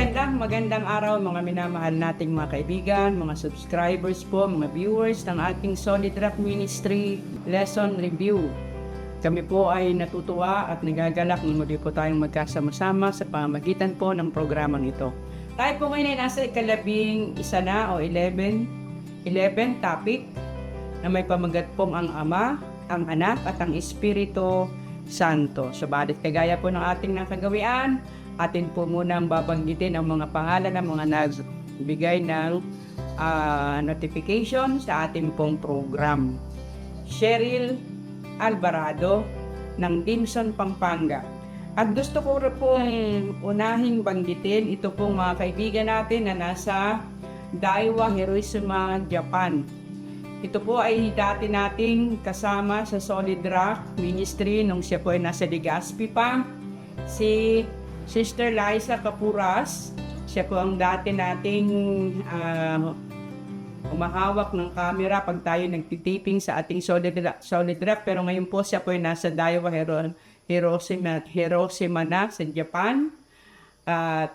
Magandang magandang araw mga minamahal nating mga kaibigan, mga subscribers po, mga viewers ng ating Solid Rock Ministry Lesson Review. Kami po ay natutuwa at nagagalak na muli po tayong magkasama-sama sa pamamagitan po ng programang ito. Tayo po ngayon ay nasa ikalabing isa na o 11, 11 topic na may pamagat pong ang Ama, ang Anak at ang Espiritu Santo. Subalit kagaya po ng ating nakagawian, atin po muna ang babanggitin ang mga pangalan ng mga nagbigay ng ah, notification sa ating pong program. Cheryl Alvarado ng Dinson, Pampanga. At gusto ko rin pong unahing banggitin ito pong mga kaibigan natin na nasa Daiwa Hiroshima, Japan. Ito po ay dati nating kasama sa Solid Rock Ministry nung siya po ay nasa Legazpi pa. Si Sister Liza Capuras, siya po ang dati nating ah, umahawak ng camera pag tayo nagtitaping sa ating Solid Rock, Solid Rock. Pero ngayon po siya po ay nasa Daiwa Hiro, Hiroshima, Hiroshima na sa Japan. At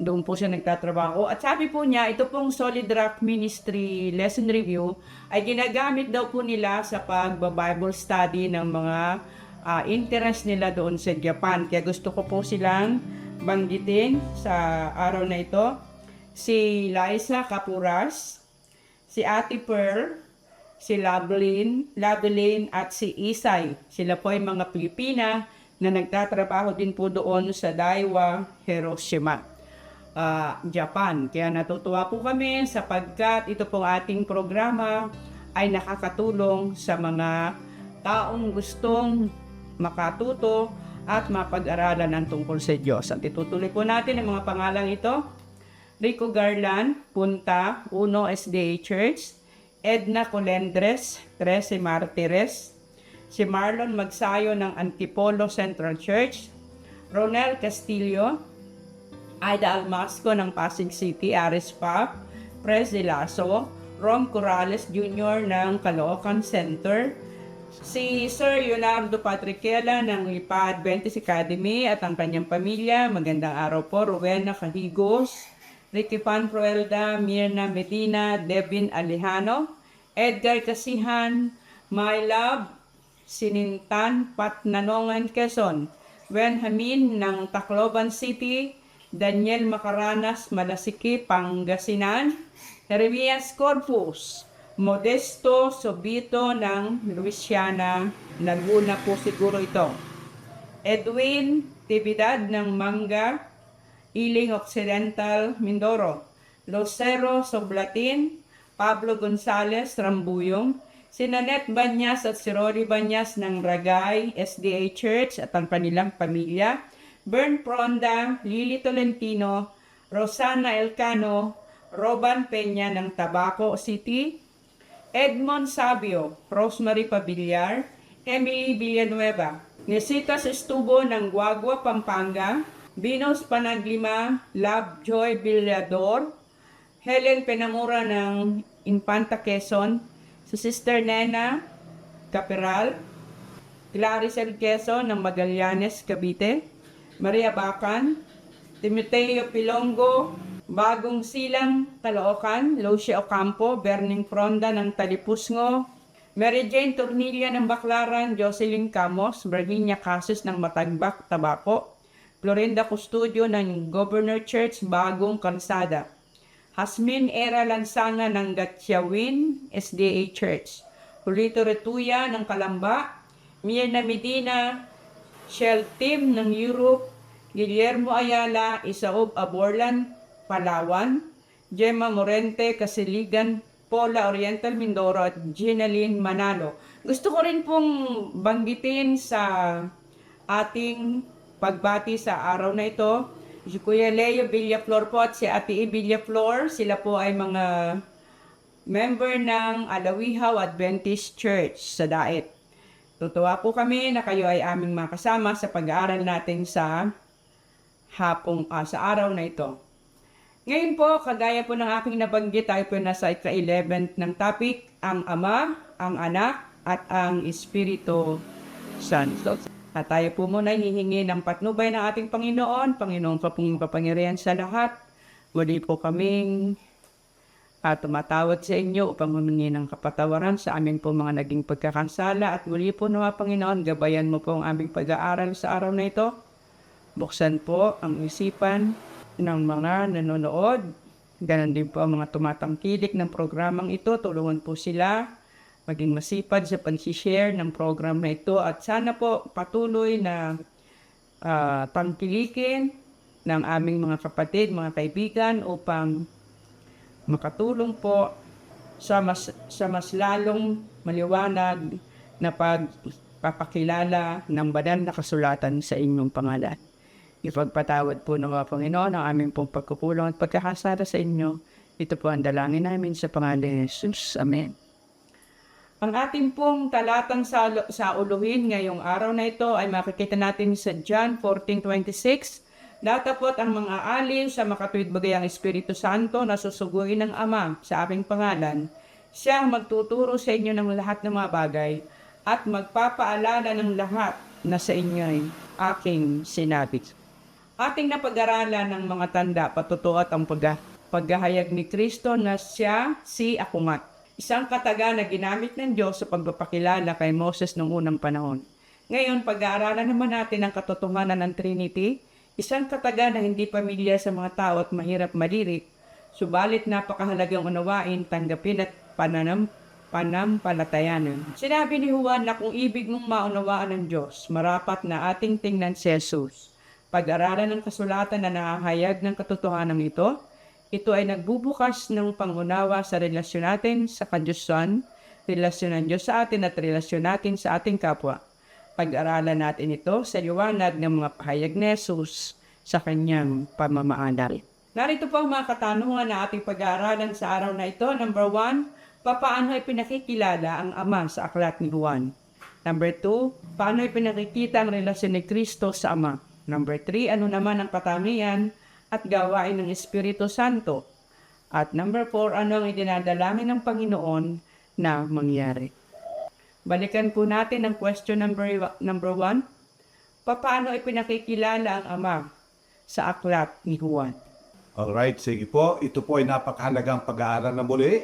doon po siya nagtatrabaho. At sabi po niya, ito pong Solid Rock Ministry Lesson Review ay ginagamit daw po nila sa pag-Bible study ng mga ah, interest nila doon sa Japan. Kaya gusto ko po silang banggitin sa araw na ito. Si Liza Capuras, si Ate Pearl, si Lablin, Lablin at si Isay. Sila po ay mga Pilipina na nagtatrabaho din po doon sa Daiwa, Hiroshima, ah, Japan. Kaya natutuwa po kami sapagkat ito pong ating programa ay nakakatulong sa mga taong gustong makatuto at mapag-aralan ng tungkol sa Diyos. At itutuloy po natin ang mga pangalang ito. Rico Garland, Punta, Uno SDA Church, Edna Colendres, 13 Martires, si Marlon Magsayo ng Antipolo Central Church, Ronel Castillo, Aida Almasco ng Pasig City, Aris Pap, Prez Lasso, Rom Corrales Jr. ng Caloocan Center, si Sir Leonardo Patriquela ng Lipa Adventist Academy at ang kanyang pamilya. Magandang araw po, Rowena Cahigos, Ricky Pan Proelda, Mirna Medina, Devin Alejano, Edgar Kasihan, My Love, Sinintan, Patnanongan, Quezon, Benjamin ng Tacloban City, Daniel Macaranas, Malasiki, Pangasinan, Jeremias Corpus, Modesto Sobito ng Luisiana, Laguna po siguro ito. Edwin Tibidad ng Manga, Iling Occidental, Mindoro. Lucero Soblatin, Pablo Gonzales, Rambuyong, si Nanette Banyas at si Rory Banyas ng Ragay, SDA Church at ang kanilang pamilya, Bern Pronda, Lily Tolentino, Rosana Elcano, Roban Peña ng Tabaco City, Edmond Sabio, Rosemary Pabillar, Emily Villanueva, Nesitas Estubo ng Guagua, Pampanga, Binos Panaglima, Love Joy Villador, Helen Penamura ng Infanta Quezon, si Sister Nena Caperal, Claricel Quezon ng Magallanes, Cavite, Maria Bacan, Timoteo Pilongo, Bagong Silang, Caloocan, Lucia Ocampo, Berning Fronda ng Talipusngo, Mary Jane Tornilla ng Baclaran, Jocelyn Camos, Virginia Cases ng Matagbak, Tabaco, Florinda Custodio ng Governor Church, Bagong Kalsada, Hasmin Era Lansanga ng Gatsyawin, SDA Church, Julito Retuya ng Kalamba, Mirna Medina, Shell Team ng Europe, Guillermo Ayala, Isaob Aborlan, Palawan, Gemma Morente, Kasiligan, Paula Oriental Mindoro at Ginaline Manalo. Gusto ko rin pong banggitin sa ating pagbati sa araw na ito. Si Kuya Leo Villaflor po at si Ate E. Villaflor, sila po ay mga member ng Alawihaw Adventist Church sa Daet. Tutuwa po kami na kayo ay aming makasama sa pag-aaral natin sa hapong ah, sa araw na ito. Ngayon po, kagaya po ng aking nabanggit, tayo po nasa ika-11 ng topic, ang Ama, ang Anak, at ang Espiritu Santo. At tayo po muna hihingi ng patnubay ng ating Panginoon, Panginoon ka pong kapangyarihan sa lahat. Muli po kaming at tumatawad sa inyo upang humingi ng kapatawaran sa aming po mga naging pagkakansala at muli po nawa Panginoon, gabayan mo po ang aming pag-aaral sa araw na ito. Buksan po ang isipan ng mga nanonood. Ganon din po ang mga tumatangkilik ng programang ito. Tulungan po sila maging masipag sa pag-share ng program na ito at sana po patuloy na ah, tangkilikin ng aming mga kapatid, mga kaibigan upang makatulong po sa mas sa mas lalong maliwanag na pagpapakilala ng banal na kasulatan sa inyong pangalan. Ipagpatawad po ng mga Panginoon ang aming pong pagkukulang at pagkakasala sa inyo. Ito po ang dalangin namin sa pangalan ni Jesus. Amen. Ang ating pong talatang sa, sa uluhin ngayong araw na ito ay makikita natin sa John 14.26. Datapot ang mga alin sa makatuwid bagay ang Espiritu Santo na susuguin ng Ama sa aking pangalan. Siya ang magtuturo sa inyo ng lahat ng mga bagay at magpapaalala ng lahat na sa inyo ay aking sinabi. Ating napag-aralan ng mga tanda patutuot ang pag paghahayag ni Kristo na siya si nga. Isang kataga na ginamit ng Diyos sa pagpapakilala kay Moses noong unang panahon. Ngayon, pag-aaralan naman natin ang katotohanan ng Trinity, isang kataga na hindi pamilya sa mga tao at mahirap malirik, subalit napakahalagang unawain, tanggapin at pananam, panampalatayanan. Sinabi ni Juan na kung ibig mong maunawaan ng Diyos, marapat na ating tingnan si Jesus. Pag-aralan ng kasulatan na nakahayag ng katotohanan ito, ito ay nagbubukas ng pangunawa sa relasyon natin sa Kadyusan, relasyon ng Diyos sa atin at relasyon natin sa ating kapwa. Pag-aralan natin ito sa liwanag ng mga pahayag ni Jesus sa kanyang pamamaanal. Narito po ang mga katanungan na ating pag-aaralan sa araw na ito. Number one, papaano ay pinakikilala ang Ama sa aklat ni Juan? Number two, paano ay pinakikita ang relasyon ni Kristo sa Ama? Number three, ano naman ang katangian at gawain ng Espiritu Santo? At number four, ano ang idinadalangin ng Panginoon na mangyari? Balikan po natin ang question number, number one. Paano ay pinakikilala ang Ama sa aklat ni Juan? Alright, sige po. Ito po ay napakahalagang pag-aaral na muli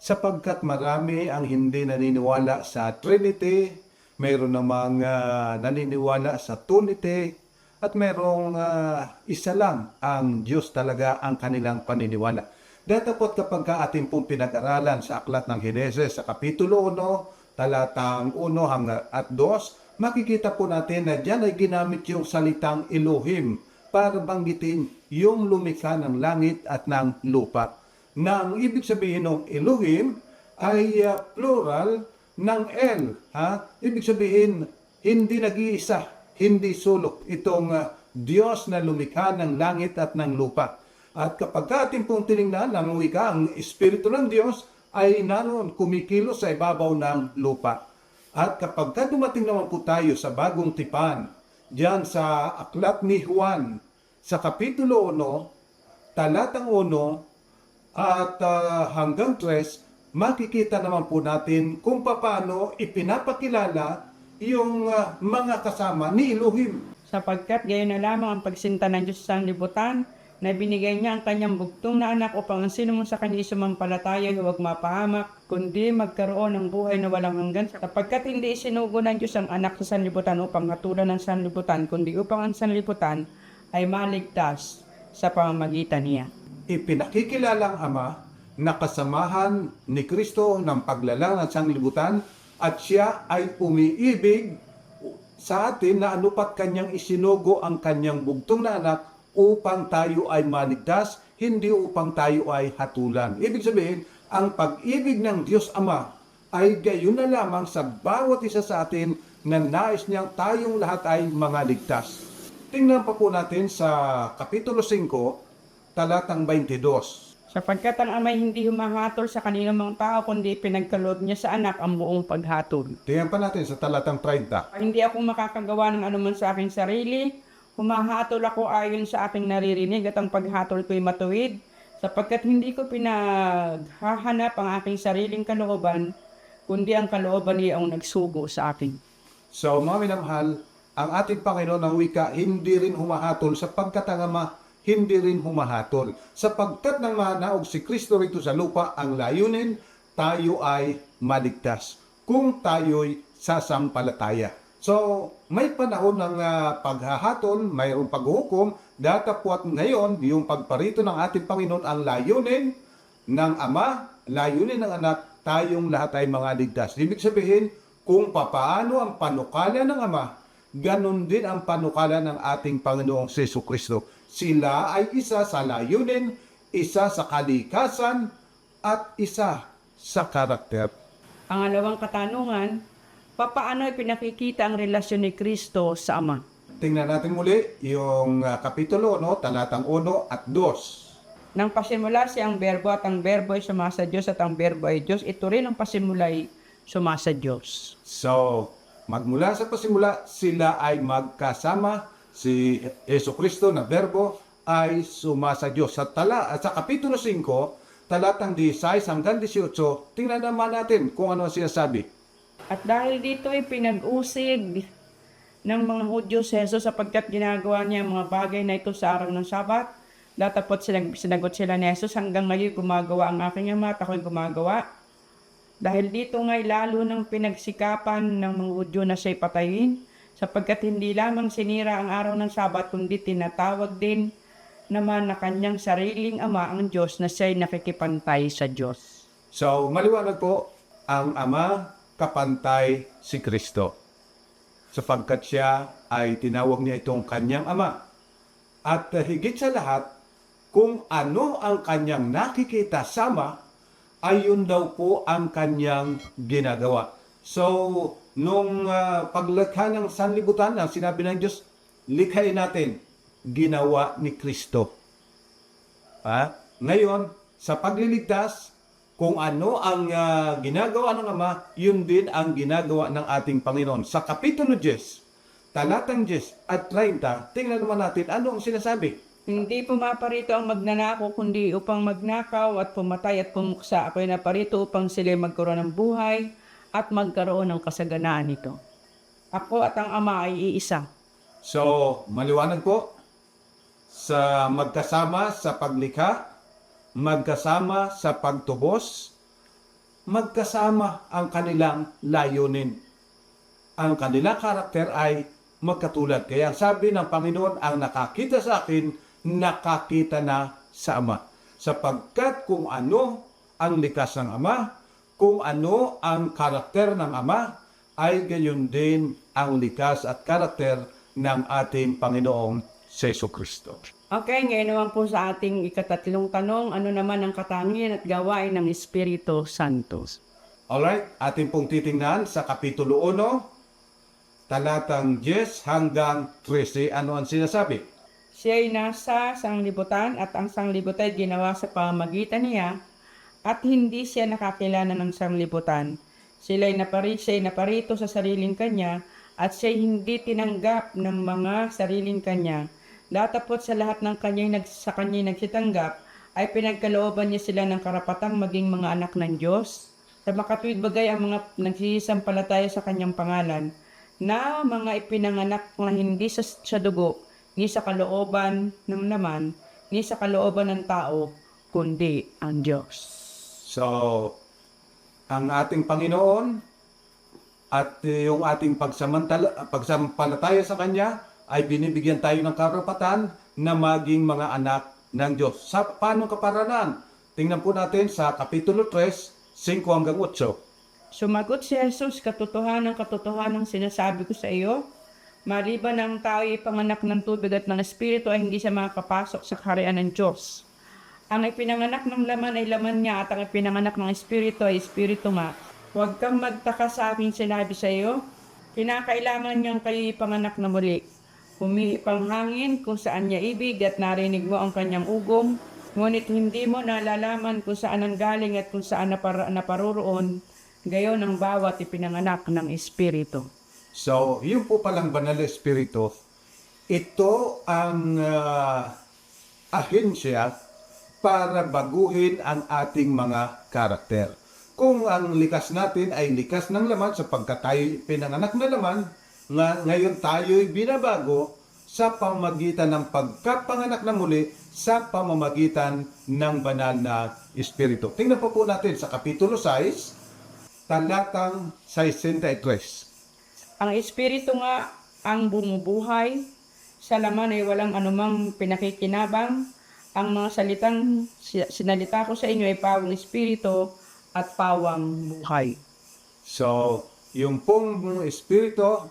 sapagkat marami ang hindi naniniwala sa Trinity, mayroon namang ah, naniniwala sa Tunity, at mayroong ah, isa lang ang Diyos talaga ang kanilang paniniwala. Datapot kapag ka ating pong pinag-aralan sa Aklat ng Heneses sa Kapitulo 1, talatang 1 hanggang at 2, makikita po natin na diyan ay ginamit yung salitang Elohim para banggitin yung lumikha ng langit at ng lupa. Na ang ibig sabihin ng Elohim ay uh, plural ng El. Ha? Ibig sabihin, hindi nag-iisa, hindi sulok itong uh, Diyos na lumikha ng langit at ng lupa. At kapag ating pong tinignan ang wika, ang Espiritu ng Diyos ay naroon kumikilos sa ibabaw ng lupa. At kapag ka dumating naman po tayo sa bagong tipan, diyan sa aklat ni Juan, sa Kapitulo 1, talatang 1, at ah, hanggang 3, makikita naman po natin kung paano ipinapakilala yung ah, mga kasama ni Elohim. sapagkat gayon na lamang ang pagsinta ng Diyos sa libutan na binigay niya ang kanyang bugtong na anak upang ang sino sa kanya sumampalataya ay huwag mapahamak, kundi magkaroon ng buhay na walang hanggan. Sapagkat hindi isinugo ng Diyos ang anak sa sanlibutan upang hatulan ng sanlibutan, kundi upang ang sanlibutan ay maligtas sa pamamagitan niya. ipinakikilala ang Ama na kasamahan ni Kristo ng paglalang ng sanglibutan at siya ay umiibig sa atin na anupat kanyang isinugo ang kanyang bugtong na anak upang tayo ay maligtas, hindi upang tayo ay hatulan. Ibig sabihin, ang pag-ibig ng Diyos Ama ay gayon na lamang sa bawat isa sa atin na nais niyang tayong lahat ay mga ligtas. Tingnan pa po natin sa Kapitulo 5, talatang 22. Sapagkat ang amay hindi humahatol sa kanilang mga tao, kundi pinagkaloob niya sa anak ang buong paghatol. Tingnan pa natin sa talatang 30. Hindi ako makakagawa ng anuman sa aking sarili. Humahatol ako ayon sa aking naririnig at ang paghatol ko'y matuwid. Sapagkat hindi ko pinaghahanap ang aking sariling kalooban, kundi ang kalooban niya ang nagsugo sa akin. So, mga minamahal, ang ating Panginoon ng wika hindi rin humahatol sapagkat ang Ama hindi rin humahatol. Sapagkat nang manaog si Kristo rito sa lupa, ang layunin, tayo ay maligtas. Kung tayo'y sasampalataya. So, may panahon ng ah, paghahatol, mayroong paghuhukom, datapwat ngayon, yung pagparito ng ating Panginoon, ang layunin ng Ama, layunin ng Anak, tayong lahat ay mga ligtas. Ibig sabihin, kung papaano ang panukala ng Ama, ganon din ang panukala ng ating Panginoong Seso Kristo. Sila ay isa sa layunin, isa sa kalikasan, at isa sa karakter. Pangalawang katanungan, papaano pinakikita ang relasyon ni Kristo sa Ama? Tingnan natin muli yung ah, kapitulo, no, talatang 1 at 2. Nang pasimula siya ang berbo at ang berbo ay sumasa Diyos at ang berbo ay Diyos, ito rin ang pasimula ay sumasa Diyos. So, magmula sa pasimula, sila ay magkasama. Si Yeso Kristo na verbo ay sumasa Diyos. Sa, tala, sa kapitulo 5, talatang 16 hanggang 18, tingnan naman natin kung ano ang sinasabi. At dahil dito ay pinag-usig ng mga Hudyo si Jesus sapagkat ginagawa niya ang mga bagay na ito sa araw ng Sabat, datapot silang, sinagot sila ni Jesus, hanggang ngayon gumagawa ang aking ama at ako'y gumagawa. Dahil dito nga'y lalo ng pinagsikapan ng mga Hudyo na siya'y patayin, sapagkat hindi lamang sinira ang araw ng Sabat, kundi tinatawag din naman na kanyang sariling ama ang Diyos na siya'y nakikipantay sa Diyos. So, maliwanag po, ang Ama kapantay si Kristo. Sapagkat siya ay tinawag niya itong kanyang Ama. At uh, higit sa lahat, kung ano ang kanyang nakikita sama, ay yun daw po ang kanyang ginagawa. So, nung uh, paglikha ng sanlibutan, ang sinabi ng Diyos, likhain natin, ginawa ni Kristo. Ha? Ngayon, sa pagliligtas, kung ano ang ah, ginagawa ng Ama, yun din ang ginagawa ng ating Panginoon. Sa Kapitulo 10, talatang 10 at 30, tingnan naman natin ano ang sinasabi. Hindi pumaparito ang magnanako, kundi upang magnakaw at pumatay at pumuksa. Ako'y naparito upang sila magkaroon ng buhay at magkaroon ng kasaganaan nito. Ako at ang Ama ay iisa. So, maliwanag po, sa magkasama sa paglikha, magkasama sa pagtubos, magkasama ang kanilang layunin. Ang kanilang karakter ay magkatulad. Kaya sabi ng Panginoon, ang nakakita sa akin, nakakita na sa Ama. Sapagkat kung ano ang likas ng Ama, kung ano ang karakter ng Ama, ay gayon din ang likas at karakter ng ating Panginoong Seso Kristo. Okay, ngayon naman po sa ating ikatatlong tanong, ano naman ang katangian at gawain ng Espiritu Santo? Alright, ating pong titingnan sa Kapitulo 1, talatang 10 hanggang 13. Ano ang sinasabi? Siya ay nasa sanglibutan at ang sanglibutan ay ginawa sa pamamagitan niya at hindi siya nakakilala ng sanglibutan. Sila ay napari, siya ay naparito sa sariling kanya at siya ay hindi tinanggap ng mga sariling kanya. Datapot sa lahat ng kanya'y nag, sa kanya'y nagsitanggap ay pinagkalooban niya sila ng karapatang maging mga anak ng Diyos. Sa makatuwid bagay ang mga nagsisisampalataya sa kanyang pangalan na mga ipinanganak na hindi sa, sa dugo, ni sa kalooban ng laman, ni sa kalooban ng tao, kundi ang Diyos. So, ang ating Panginoon at eh, yung ating pagsamantala, pagsampalataya sa Kanya ay binibigyan tayo ng karapatan na maging mga anak ng Diyos. Sa paano kaparanan? Tingnan po natin sa Kapitulo 3, 5 hanggang 8. Sumagot si Jesus, katotohanan, katotohanan sinasabi ko sa iyo, maliban ang tao ay panganak ng tubig at ng Espiritu ay hindi siya makakapasok sa kaharian ng Diyos. Ang ipinanganak ng laman ay laman niya at ang ipinanganak ng Espiritu ay Espiritu nga. Huwag kang magtaka sa aking sinabi sa iyo, kinakailangan niyang kayo ipanganak na muli. Humihip ang hangin kung saan niya ibig at narinig mo ang kanyang ugong, ngunit hindi mo nalalaman kung saan ang galing at kung saan napar- naparoroon, gayon ang bawat ipinanganak ng Espiritu. So, yun po palang banal na espiritu, ito ang ah, ahensya para baguhin ang ating mga karakter. Kung ang likas natin ay likas ng laman sapagkat tayo pinanganak na laman, nga ngayon tayo'y binabago sa pamamagitan ng pagkapanganak na muli sa pamamagitan ng banal na Espiritu. Tingnan po po natin sa Kapitulo 6, talatang 63. Ang Espiritu nga ang bumubuhay, sa laman ay walang anumang pinakikinabang. Ang mga salitang si- sinalita ko sa inyo ay pawang Espiritu at pawang buhay. So, yung pong Espiritu,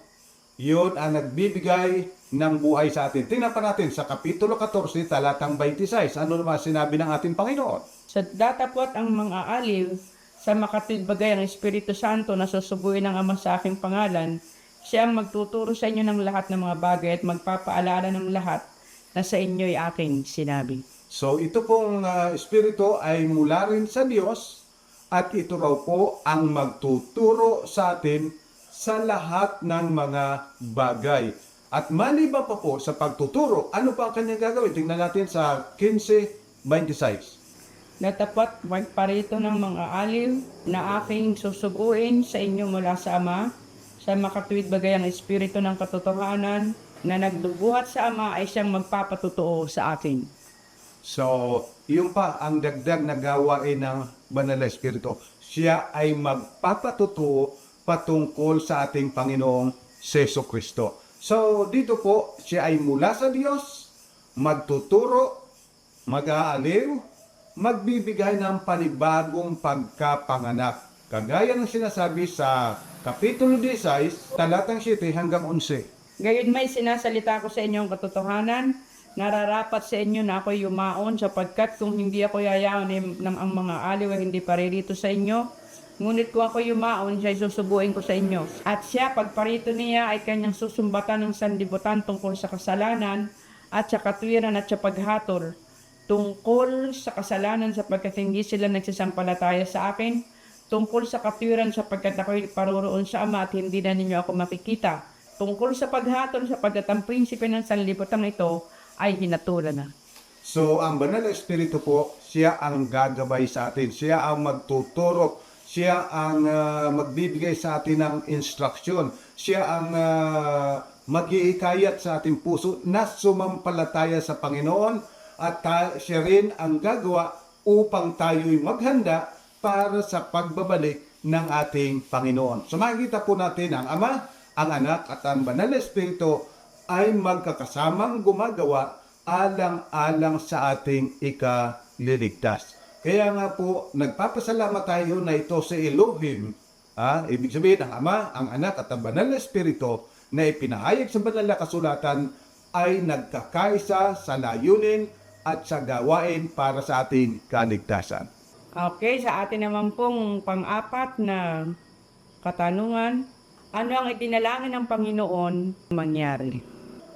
yun ang nagbibigay ng buhay sa atin. Tingnan pa natin sa Kapitulo 14, talatang 26. Ano naman sinabi ng ating Panginoon? Sa datapot ang mga aliw, sa makatwid bagay ang Espiritu Santo na susubuin ng Ama sa aking pangalan, siya ang magtuturo sa inyo ng lahat ng mga bagay at magpapaalala ng lahat na sa inyo'y aking sinabi. So, ito pong ah, Espiritu ay mula rin sa Diyos at ito raw po ang magtuturo sa atin sa lahat ng mga bagay. At maliban pa po sa pagtuturo, ano pa ang kanyang gagawin? Tingnan natin sa 15.26. Natapat magparito ng mga aliw na aking susuguin sa inyo mula sa Ama, sa makatwid bagay ang Espiritu ng katotohanan na nagdubuhat sa Ama ay siyang magpapatutuo sa akin. So, yun pa ang dagdag na gawain ng Banal na Espiritu. Siya ay magpapatutuo patungkol sa ating Panginoong Seso Kristo. So, dito po, siya ay mula sa Diyos, magtuturo, mag-aaliw, magbibigay ng panibagong pagkapanganak. Kagaya ng sinasabi sa Kapitulo 16, talatang 7 hanggang 11. Gayon may sinasalita ko sa inyo ang katotohanan, nararapat sa inyo na ako'y yumaon sapagkat kung hindi ako yayaon eh, ng ang mga aliw ay hindi paririto sa inyo. Ngunit kung ako yumaon, siya'y susubuin ko sa inyo. At siya, pagparito niya, ay kanyang susumbatan ng sanlibutan tungkol sa kasalanan at sa katwiran at sa paghatol tungkol sa kasalanan sapagkat hindi sila nagsisampalataya sa akin, tungkol sa katwiran sapagkat ako'y paroroon sa Ama at hindi na ninyo ako makikita, tungkol sa paghatol sapagkat ang prinsipe ng sanlibutan ito ay hinatulan na. So, ang banal na espiritu po, siya ang gagabay sa atin. Siya ang magtuturo. Siya ang ah, magbibigay sa atin ng instruction. Siya ang uh, mag-iikayat sa ating puso na sumampalataya sa Panginoon at siya rin ang gagawa upang tayo'y maghanda para sa pagbabalik ng ating Panginoon. So makikita po natin ang Ama, ang Anak at ang Banal na Espiritu ay magkakasamang gumagawa alang-alang sa ating ikaliligtas. Kaya nga po, nagpapasalamat tayo na ito si Elohim. Ah, ibig sabihin, ang Ama, ang Anak at ang Banal na Espiritu na ipinahayag sa banal na kasulatan ay nagkakaisa sa layunin at sa gawain para sa ating kaligtasan. Okay, sa atin naman pong pang-apat na katanungan, ano ang itinalangin ng Panginoon mangyari?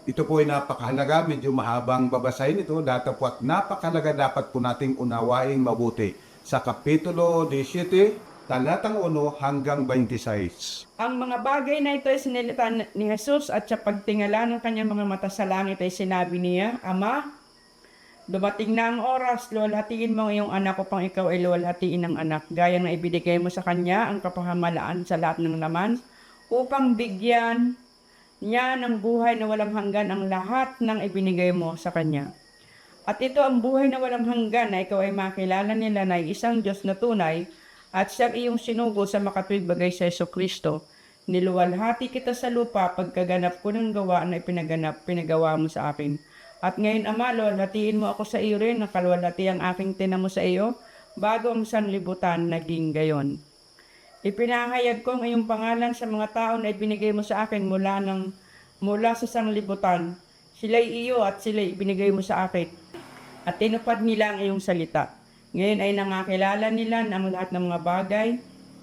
Ito po ay napakahalaga, medyo mahabang babasahin ito, datapwat napakahalaga dapat po nating unawaing mabuti. Sa Kapitulo 17, talatang 1 hanggang 26. Ang mga bagay na ito ay sinilita ni Jesus at sa pagtingala ng kanyang mga mata sa langit ay sinabi niya, Ama, dumating na ang oras, luwalhatiin mo iyong anak upang ikaw ay luwalhatiin ng anak. Gaya na ibinigay mo sa kanya ang kapahamalaan sa lahat ng laman upang bigyan niya ng buhay na walang hanggan ang lahat ng ibinigay mo sa kanya. At ito ang buhay na walang hanggan na ikaw ay makilala nila na isang Diyos na tunay at siyang iyong sinugo sa makatwid bagay sa Yeso Kristo. Niluwalhati kita sa lupa pagkaganap ko ng gawa na ipinaganap, pinagawa mo sa akin. At ngayon, Ama, luwalhatiin mo ako sa iyo rin, nakaluwalhati ang aking tinamo sa iyo, bago ang sanlibutan naging gayon. Ipinahayag ko ang iyong pangalan sa mga tao na ibinigay mo sa akin mula, ng, mula sa sanlibutan. Sila'y iyo at sila'y ibinigay mo sa akin. At tinupad nila ang iyong salita. Ngayon ay nangakilala nila na lahat ng mga bagay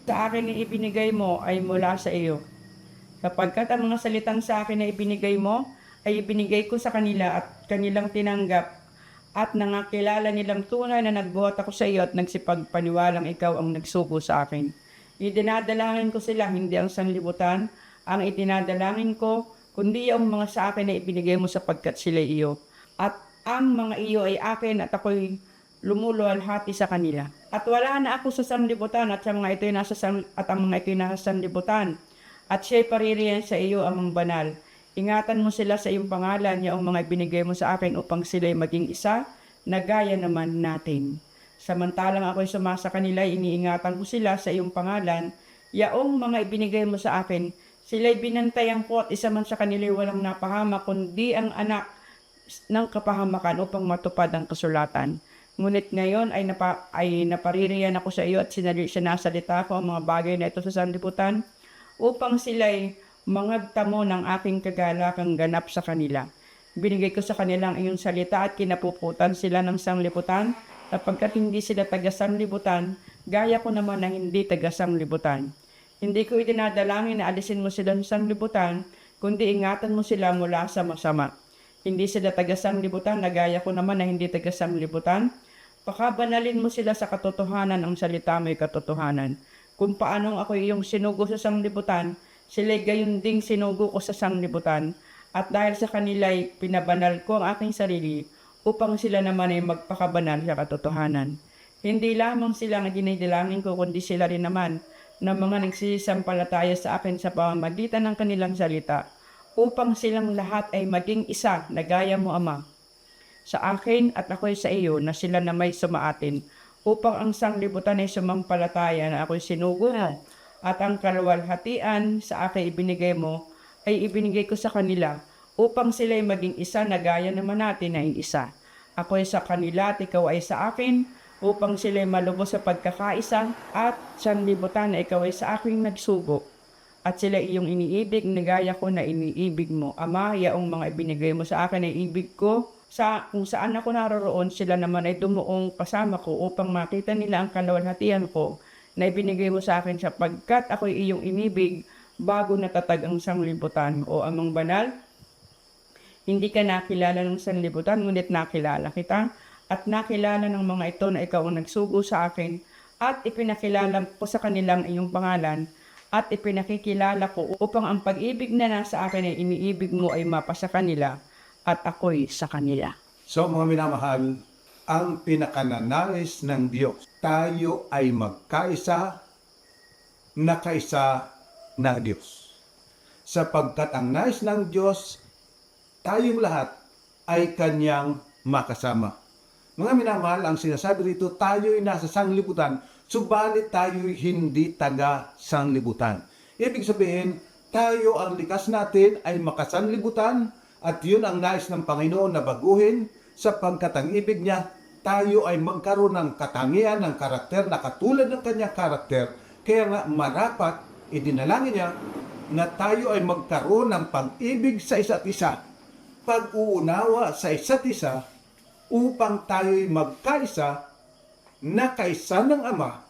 sa akin na ibinigay mo ay mula sa iyo. Kapagkat ang mga salitang sa akin na ibinigay mo ay ibinigay ko sa kanila at kanilang tinanggap at nangakilala nilang tunay na nagbuhat ako sa iyo at nagsipagpaniwalang ikaw ang nagsuko sa akin. Idinadalangin ko sila, hindi ang sanlibutan. Ang itinadalangin ko, kundi ang mga sa akin na ibinigay mo sapagkat sila iyo. At ang mga iyo ay akin at ako'y lumuluwalhati sa kanila. At wala na ako sa sanlibutan at sa mga ito'y nasa san, at ang mga ito'y nasa sanlibutan. at siya'y paririyan sa iyo amang banal. Ingatan mo sila sa iyong pangalan, yaong mga binigay mo sa akin upang sila'y maging isa, na gaya naman natin. Samantalang ako'y sumasa kanila, iniingatan ko sila sa iyong pangalan, yaong mga ibinigay mo sa akin, sila'y binantayan ko at isa man sa kanila'y walang napahama, kundi ang anak ng kapahamakan upang matupad ang kasulatan. Ngunit ngayon ay, napa, ay napaririyan ako sa iyo at sinali, sinasalita ko ang mga bagay na ito sa sanlibutan upang sila'y mangagtamo ng aking kagalakang ganap sa kanila. Binigay ko sa kanila ang iyong salita at kinapuputan sila ng sanglibutan sapagkat hindi sila taga sanglibutan, gaya ko naman na hindi taga sanglibutan. Hindi ko itinadalangin na alisin mo sila ng sanglibutan, kundi ingatan mo sila mula sa masama. Hindi sila taga sanglibutan na gaya ko naman na hindi taga sanglibutan. Pakabanalin mo sila sa katotohanan ang salita mo'y katotohanan. Kung paanong ako iyong sinugo sa sanglibutan, sila'y gayon ding sinugo ko sa sanglibutan. At dahil sa kanila'y pinabanal ko ang aking sarili upang sila naman ay magpakabanal sa katotohanan. Hindi lamang sila ang dinidilangin ko, kundi sila rin naman na mga nagsisisampalataya sa akin sa pamamagitan ng kanilang salita upang silang lahat ay maging isa na gaya mo, Ama. Sa akin at ako'y sa iyo na sila na may sumaatin upang ang sanglibutan ay sumampalataya na ako'y sinugo mo at ang kalwalhatian sa akin ibinigay mo ay ibinigay ko sa kanila upang sila'y maging isa na gaya naman natin ay isa. Ako'y sa kanila at ikaw ay sa akin upang sila'y malubos sa pagkakaisa at sanlibutan na ikaw ay sa aking nagsugo at sila iyong iniibig na gaya ko na iniibig mo. Ama, yaong mga ibinigay mo sa akin ay ibig ko. Sa, kung saan ako naroroon, sila naman ay dumuong kasama ko upang makita nila ang kalawalhatian ko na ibinigay mo sa akin sapagkat ako iyong inibig bago natatag ang sanglibutan o amang banal. Hindi ka nakilala ng sanlibutan, ngunit nakilala kita at nakilala ng mga ito na ikaw ang nagsugo sa akin at ipinakilala ko sa kanilang iyong pangalan at ipinakikilala ko upang ang pag-ibig na nasa akin ay iniibig mo ay mapasa kanila at ako'y sa kanila. So mga minamahal, ang pinakananais ng Diyos, tayo ay magkaisa, nakaisa ng Diyos. Sapagkat ang nais ng Diyos, tayong lahat ay kanyang makasama. Mga minamahal, ang sinasabi rito, tayo ay nasa sanglibutan, subalit tayo hindi taga sanglibutan. Ibig sabihin, tayo ang likas natin ay makasanlibutan at yun ang nais ng Panginoon na baguhin sapagkat ang ibig niya, tayo ay magkaroon ng katangian, ng karakter na katulad ng kanyang karakter. Kaya nga marapat, idinalangin niya na tayo ay magkaroon ng pag-ibig sa isa't isa, pag-uunawa sa isa't isa, upang tayo'y magkaisa na kaisa ng Ama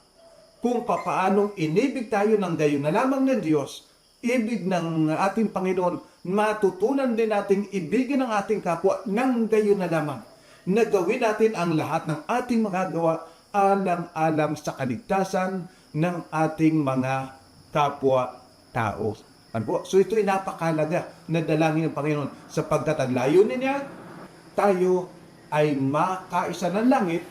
kung papaanong inibig tayo ng gayon na lamang ng Diyos, ibig ng ating Panginoon, matutunan din nating ibigin ang ating kapwa ng gayon na lamang. Na gawin natin ang lahat ng ating magagawa alang-alang sa kaligtasan ng ating mga kapwa-tao. Ano po? So ito'y napakalaga na dalangin ng Panginoon sapagkat ang layunin niya, tayo ay makaisa ng langit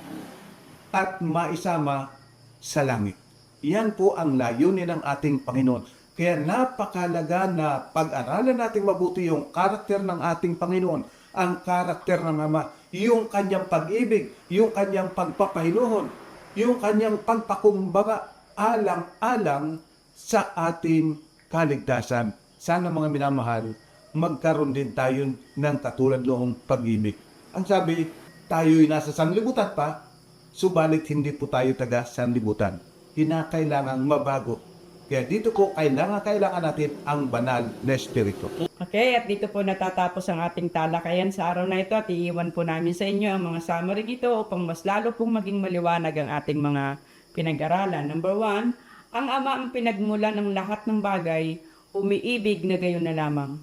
at maisama sa langit. Yan po ang layunin ng ating Panginoon. Kaya napakalaga na pag-aralan natin mabuti yung karakter ng ating Panginoon, ang karakter ng Ama, yung kanyang pag-ibig, yung kanyang pagpapahinuhon, yung kanyang pagpakumbaga alang-alang sa ating kaligtasan. Sana mga minamahal, magkaroon din tayo ng katulad noong pag-ibig. Ang sabi, tayo'y nasa sanlibutan pa, subalit hindi po tayo taga sanlibutan. Kinakailangang mabago. Kaya dito ko kailangan kailangan natin ang banal na espiritu. Okay, at dito po natatapos ang ating talakayan sa araw na ito at iiwan po namin sa inyo ang mga summary dito upang mas lalo pong maging maliwanag ang ating mga pinag-aralan. Number one, ang Ama ang pinagmula ng lahat ng bagay, umiibig na gayon na lamang.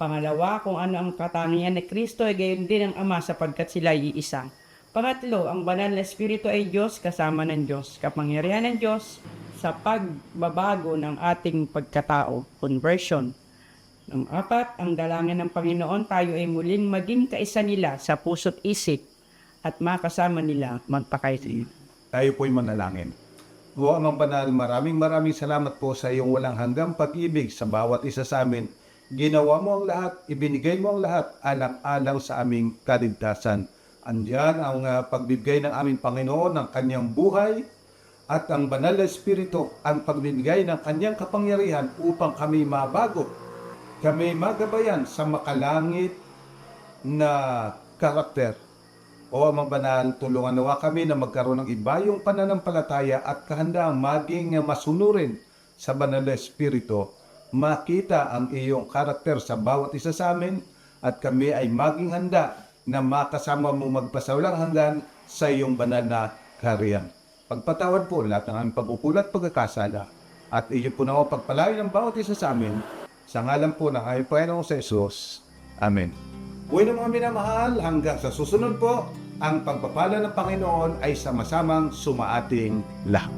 Pangalawa, kung ano ang katangian ni Kristo ay gayon din ang Ama sapagkat sila ay iisa. Pangatlo, ang banal na espiritu ay Diyos kasama ng Diyos, kapangyarihan ng Diyos sa pagbabago ng ating pagkatao, conversion. Ang apat, ang dalangin ng Panginoon, tayo ay muling maging kaisa nila sa puso't isip at makasama nila magpakaisa. Tayo po'y manalangin. O Amang Banal, maraming maraming salamat po sa iyong walang hanggang pag-ibig sa bawat isa sa amin. Ginawa mo ang lahat, ibinigay mo ang lahat, alang-alang sa aming kaligtasan. Andiyan ang ah, pagbibigay ng aming Panginoon ng kanyang buhay at ang banal na Espiritu ang pagbibigay ng kanyang kapangyarihan upang kami mabago. Kami magabayan sa makalangit na karakter. O Amang Banal, tulungan nawa kami na magkaroon ng ibayong pananampalataya at kahandang maging masunurin sa banal na Espiritu. Makita ang iyong karakter sa bawat isa sa amin at kami ay maging handa na makasama mo magpasawalang hanggan sa iyong banal na kariyan. Pagpatawad po lahat ng aming pag-upulat pagkakasala at iyo po na pagpalayo ng bawat isa sa amin sa ngalan po ng aming Panginoong sa Jesus. Amen. Buhay ng mga minamahal, hanggang sa susunod po, ang pagpapala ng Panginoon ay sama-samang sumaating lahat.